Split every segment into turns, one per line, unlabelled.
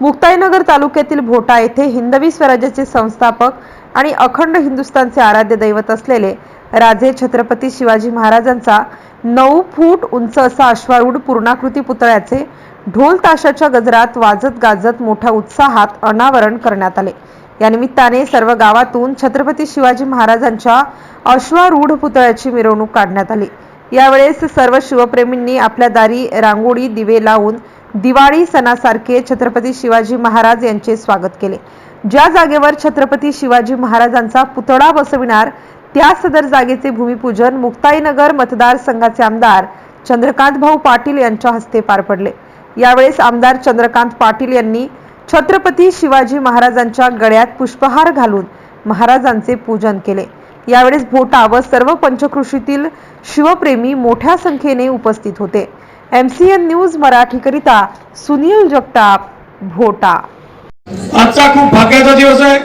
मुक्ताईनगर तालुक्यातील भोटा येथे हिंदवी स्वराज्याचे संस्थापक आणि अखंड हिंदुस्थानचे आराध्य दैवत असलेले राजे छत्रपती शिवाजी महाराजांचा नऊ फूट उंच असा अश्वारूढ पूर्णाकृती पुतळ्याचे ढोल ताशाच्या गजरात वाजत गाजत मोठ्या उत्साहात अनावरण करण्यात आले. या निमित्ताने सर्व गावातून छत्रपती शिवाजी महाराजांच्या अश्वारूढ पुतळ्याची मिरवणूक काढण्यात आली. यावेळेस सर्व शिवप्रेमींनी आपल्या दारी रांगोळी दिवे लावून दिवाळी सणासारखे छत्रपती शिवाजी महाराज यांचे स्वागत केले. ज्या जागेवर छत्रपती शिवाजी महाराजांचा पुतळा बसविणार त्या सदर जागेचे भूमिपूजन मुक्ताईनगर मतदारसंघाचे आमदार चंद्रकांत भाऊ पाटील यांच्या हस्ते पार पडले. यावेळेस आमदार चंद्रकांत पाटील यांनी छत्रपती शिवाजी महाराजांच्या गळ्यात पुष्पहार घालून महाराजांचे पूजन केले. यावेळेस भोटा व सर्व पंचकृषीतील शिवप्रेमी मोठ्या संख्येने उपस्थित होते. एम सी एन न्यूज मराठीकरिता सुनील जगताप भोटा.
आजचा खूप भाग्याचा दिवस आहे.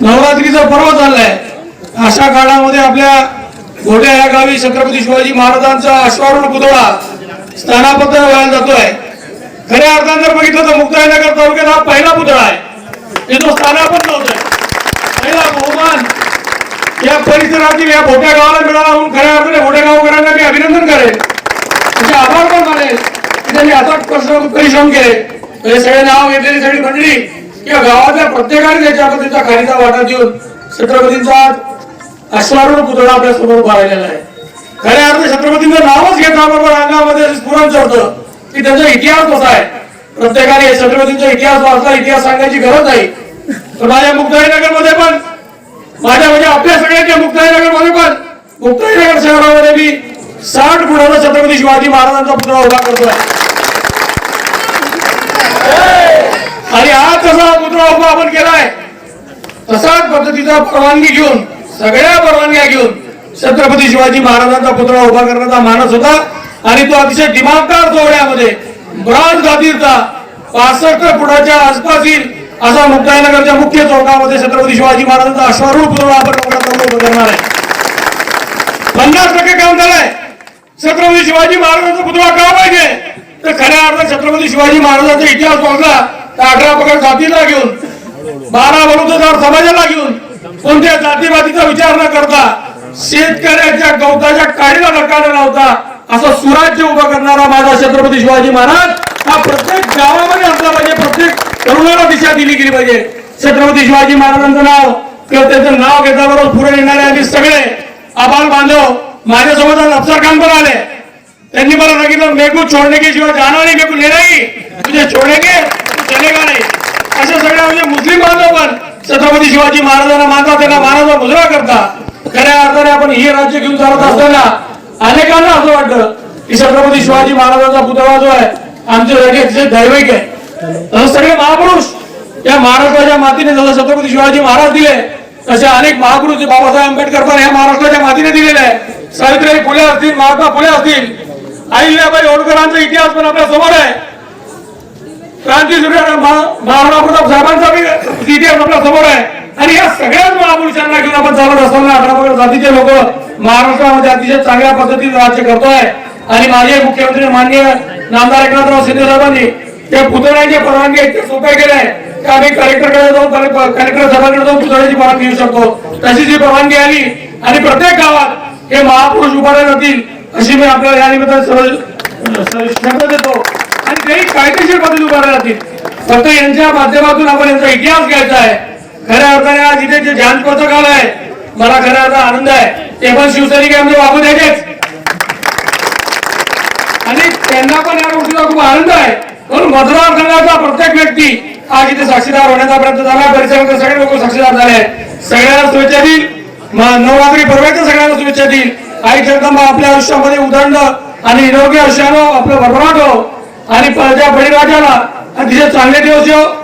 नवरात्रीचा पर्व चाललाय. अशा काळामध्ये आपल्या घोड्या या गावी छत्रपती शिवाजी महाराजांचा अश्वारूढ पुतळा स्थानापन्न व्हायला जातोय. खऱ्या अर्थाने जर बघितलं तर मुक्ताईनगर तालुक्यात हा पहिला पुतळा आहे. तो जो होतोय. पहिला बहुमान या परिसरातील या मोठ्या गावाला मिळाला म्हणून खऱ्या अर्थाने मोठ्या गावकऱ्यांना मी अभिनंदन करेन त्याचे आभार पण मानेल की त्यांनी अथक परिश्रम केले. म्हणजे सगळे नाव घेतलेली सगळी मंडळी किंवा गावातल्या प्रत्येकाने त्याच्यामध्ये त्याचा खारीचा वाटा देऊन छत्रपतींचा अश्वारूढ पुतळा आपल्यासमोर उभा राहिलेला आहे. खऱ्या अर्थ छत्रपतींचं नावच घेता बरोबर अंगामध्ये स्फुरण चढतं. की त्यांचा इतिहास कसा आहे? प्रत्येकाने छत्रपतींचा इतिहास वाचला इतिहास सांगायची गरज नाही. तर माझ्या मुक्ताईनगरमध्ये पण माझ्या म्हणजे आपल्या सगळ्यांच्या मुक्ताईनगरमध्ये पण मुक्ताईनगर शहरामध्ये मी साठ फुटाचा छत्रपती शिवाजी महाराजांचा पुतळा उभा करतोय. आणि हा तसा पुतळा उभा आपण केलाय. तसाच पद्धतीचा परवानगी घेऊन सगळ्या परवानग्या घेऊन छत्रपती शिवाजी महाराजांचा पुतळा उभा करण्याचा मानस होता आणि तो अतिशय दिमागदार जोड्यामध्ये ब्रॉन्झ जातीचा पासष्ट फुटाच्या आसपास येईल असा मुक्ताईनगरच्या मुख्य चौकामध्ये छत्रपती शिवाजी महाराजांचा अश्वारूढ पुतळा आपण करणार आहे. पन्नास टक्के काम झालंय. छत्रपती शिवाजी महाराजांचा पुतळा का पाहिजे? तर खऱ्या अर्थात छत्रपती शिवाजी महाराजांचा इतिहास वाचला तर अठरा जातीला घेऊन. बारा बलुतेदार समाजाला घेऊन. कोणत्या जातीवादीचा विचार न करता शेतकऱ्याच्या गवताच्या काळीला धक्का नव्हता असं सुराज्य उभं करणारा माझा छत्रपती शिवाजी महाराज हा प्रत्येक गावामध्ये असला पाहिजे प्रत्येक तरुणाला दिशा दिली गेली पाहिजे. छत्रपती शिवाजी महाराजांचं नाव किंवा त्याचं नाव घेतल्याबरोबर पुढे येणारे आम्ही सगळे आबाल बांधव माझ्यासोबत अफसर खान पण आले. त्यांनी मला सांगितलं मेकू छोडणे की शिवाय जाणार नाही मेकू नाही तुझे छोडेगे तू चलेगा नाही अशा सगळ्या म्हणजे मुस्लिम बांधव पण छत्रपती शिवाजी महाराजांना मानतात त्यांना मानाचा मुजरा करता. खऱ्या अर्थाने आपण हे राज्य घेऊन चालत असताना अनेकांना असं वाटतं की छत्रपती शिवाजी महाराजांचा पुतळा जो आहे आमच्यासाठी अतिशय दैविक आहे. सगळे महापुरुष या महाराष्ट्राच्या मातीने जसं छत्रपती शिवाजी महाराज दिले तसे अनेक महापुरुष बाबासाहेब आंबेडकर पण या महाराष्ट्राच्या मातीने दिलेले आहे. सावित्रीबाई फुले असतील महात्मा फुले असतील अहिल्याबाई होळकरांचा इतिहास पण आपल्यासमोर आहे. क्रांतीसूर्य महा- महाराणा प्रताप साहेबांचा इतिहास आपल्यासमोर आहे. आणि या सगळ्याच महापुरुषांना घेऊन आपण चालत असताना अठरा जातीचे लोक महाराष्ट्रामध्ये अतिशय चांगल्या पद्धतीने राज्य करतोय. आणि माझे मुख्यमंत्री माननीय नामदार एकनाथराव शिंदे साहेबांनी त्या पुतळ्याचे परवानगी इतके सोपे केले की आम्ही कलेक्टरकडे जाऊन कलेक्टर साहेबांकडे जाऊन पुतळ्याची परवानगी घेऊ शकतो. तशी जी परवानगी आली आणि प्रत्येक गावात हे महापुरुष उभारले जातील अशी मी आपल्याला या निमित्ताने सर्व शब्द देतो. आणि कायदेशीर पद्धती उभारले जातील. फक्त यांच्या माध्यमातून आपण यांचा इतिहास घ्यायचा आहे. खऱ्या अर्थाने आज इथे जे ध्यान पथक आलं आहे मला खऱ्या अर्थाने आनंद आहे. ते पण शिवसैनिक शिवसैनिकांमध्ये वापू द्यायचेच आणि त्यांना पण या गोष्टीचा खूप आनंद आहे. म्हणून मतदार मतदारसंघाचा प्रत्येक व्यक्ती आज इथे साक्षीदार होण्याचा प्रयत्न झाला. परिसरातले सगळे लोक साक्षीदार झाले सगळ्यांना शुभेच्छा देईल. नवरात्री पर्वाच्या सगळ्यांना शुभेच्छा देईल. आई जगदंबा आपल्या आयुष्यामध्ये उदंड आणि निरोगी आयुष्यानं आपलं भरभराट आणि प्रजा बळीराजाला अतिशय चांगले दिवस येऊ